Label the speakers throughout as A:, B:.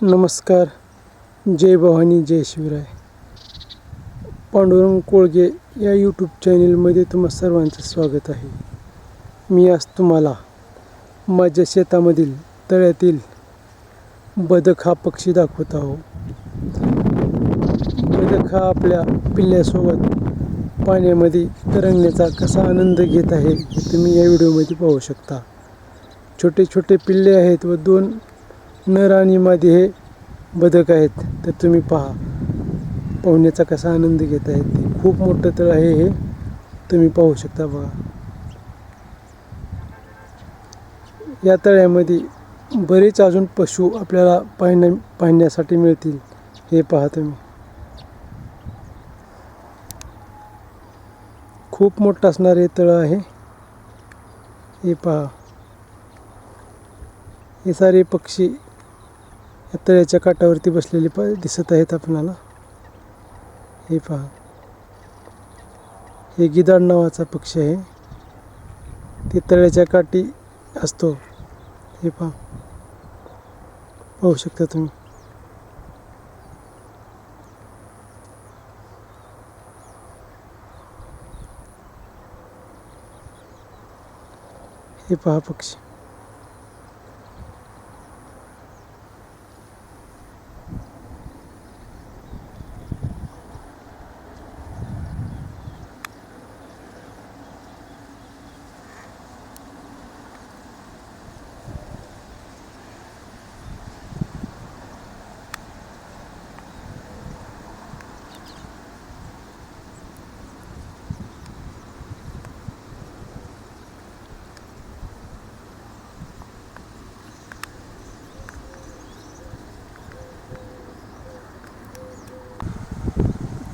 A: नमस्कार. जय भवानी जय शिवराय. पांडुरंग कोळगे या यूट्यूब चॅनलमध्ये तुम्हा सर्वांचं स्वागत आहे. मी आज तुम्हाला माझ्या शेतामधील तळ्यातील बदक हा पक्षी दाखवत आहो. बदक हा आपल्या पिल्ल्यासोबत पाण्यामध्ये तरंगण्याचा कसा आनंद घेत आहे हे तुम्ही या व्हिडिओमध्ये पाहू शकता. छोटे छोटे पिल्ले आहेत व दोन नर आणि मादी हे बदक आहेत तर तुम्ही पहा. पोहण्याचा कसा आनंद घेत आहेत ते. खूप मोठं तळ आहे हे. तुम्ही पाहू शकता बघा. या तळ्यामध्ये बरेच अजून पशु आपल्याला पाहण्या पाहण्यासाठी मिळतील. हे पहा तुम्ही. खूप मोठं असणारे हे तळं आहे. हे पहा. हे सारे पक्षी तळ्याच्या काठावरती बसलेले प दिसत आहेत आपल्याला हे पहा. हे गिदाड नावाचा पक्षी आहे. ते तळ्याच्या काठी असतो. हे पहा. पाहू शकता तुम्ही. हे पहा पक्षी.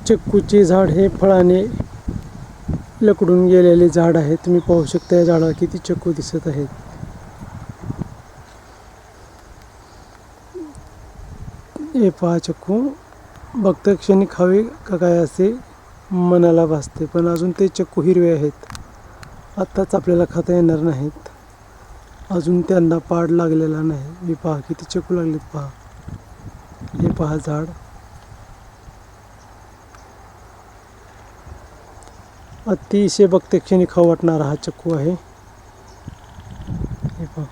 A: चिक्कूचे झाड हे फळाने लकडून गेलेले झाड आहे. तुम्ही पाहू शकता या झाडाला किती चक्कू दिसत आहेत. हे पहा चक्कू. बघता क्षणी खावे का काय असे मनाला भासते. पण अजून ते चक्कू हिरवे आहेत. आत्ताच आपल्याला खाता येणार नाहीत. अजून त्यांना पाड लागलेला नाही. हे पहा किती चक्कू लागलेत पहा. हे पहा झाड. अतिशय बघते क्षणी खाऊ वाटणारा हा चक्कू आहे. हे पहा.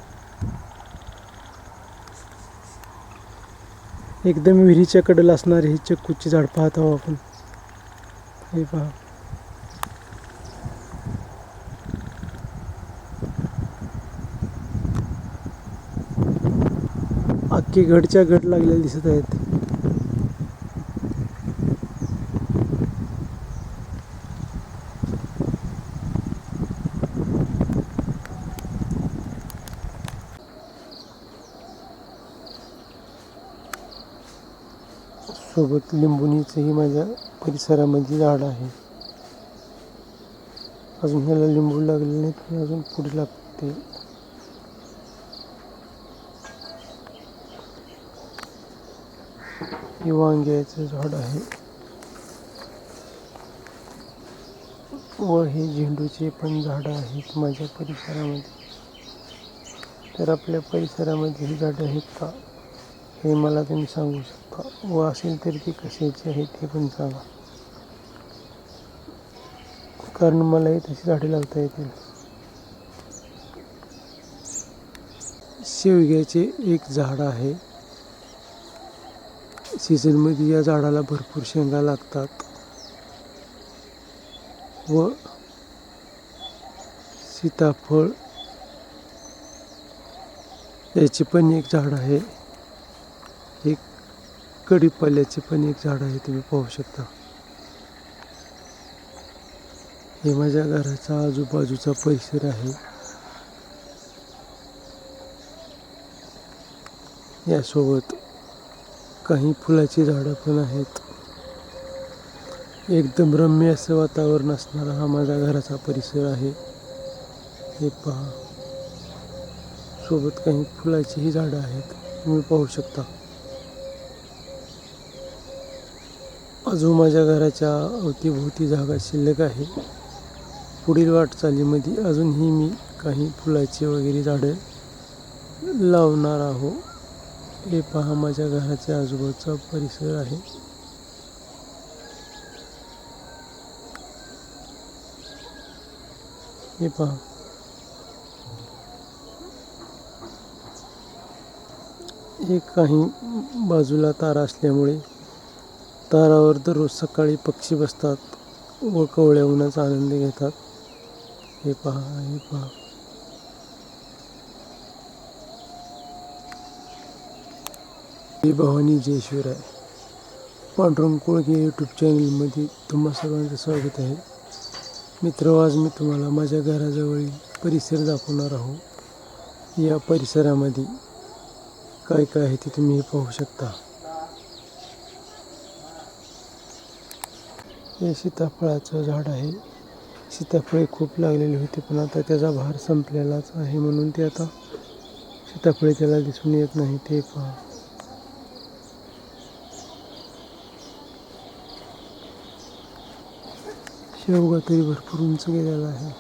A: एकदम विहिरीच्या कडेला असणारी हे चक्कूची झाड पाहत आहोत आपण. हे पहा. अख्खी घडच्या घड लागलेले दिसत आहेत. सोबत लिंबुणीचंही माझ्या परिसरामध्ये झाड आहे. अजून ह्याला लिंबू लागले नाही पण अजून पुढे लागते. हे वांग्याचं झाड आहे. व हे झेंडूचे पण झाडं आहेत माझ्या परिसरामध्ये. तर आपल्या परिसरामध्ये ही झाडं आहेत का? हे मला तुम्ही सांगू शकता. व असेल तर ती कशाची आहे ते पण सांगा. कारण मलाही तशी झाडे लावता येतील शेवग्याचे एक झाड आहे. सीझनमध्ये या झाडाला भरपूर शेंगा लागतात. व सीताफळ याचे पण एक झाड आहे. एक कडीपाल्याचे पण एक झाड आहे तुम्ही पाहू शकता. हे माझ्या घराचा आजूबाजूचा परिसर आहे. यासोबत काही फुलाची झाडं पण आहेत. एकदम रम्य असं वातावरण असणारा हा माझ्या घराचा परिसर आहे. हे पहा. सोबत काही फुलाचीही झाडं आहेत तुम्ही पाहू शकता. अजून माझ्या घराच्या अवतीभोवती जागा शिल्लक आहे. पुढील वाटचालीमध्ये अजूनही मी काही फुलाचे वगैरे झाडं लावणार आहो. हे पहा माझ्या घराच्या आजूबाजूचा परिसर आहे. हे पहा. हे काही बाजूला तारा असल्यामुळे तारावर दररोज सकाळी पक्षी बसतात व कवळ्या उन्हाचा आनंद घेतात. हे पहा हे पहा. ही भवानी जयश्वर आहे. पांडुरंग कोळगे यूट्यूब चॅनलमध्ये तुम्हा सर्वांचं स्वागत आहे. मित्र आज मी तुम्हाला माझ्या घराजवळील परिसर दाखवणार आहोत या परिसरामध्ये काय काय आहे ते तुम्ही पाहू शकता. हे सीताफळाचं झाड आहे. सीताफळे खूप लागलेली होती पण आता त्याचा भार संपलेलाच आहे म्हणून ते आता सीताफळे त्याला दिसून येत नाही ते पहा. शेवगा तरी भरपूर उंच गेलेला आहे.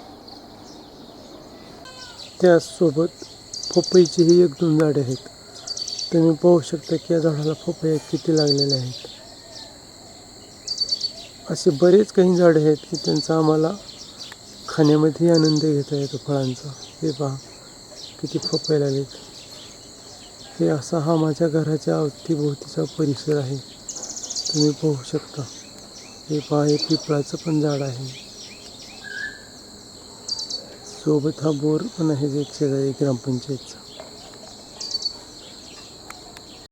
A: त्याचसोबत पपईचीही एक दोन झाडे आहेत. तुम्ही पाहू शकता की या झाडाला पपया किती लागलेल्या आहेत. असे बरेच काही झाडे आहेत की त्यांचा आम्हाला खाण्यामध्ये आनंद घेता येतो फळांचा. हे पहा किती फपायला लागलेत हे असा हा माझ्या घराच्या अवतीभोवतीचा परिसर आहे. तुम्ही पाहू शकता. हे पहा हे पिपळाचं पण झाड आहे. सोबत हा बोर पण आहे जे एक शेजारी ग्रामपंचायतचा.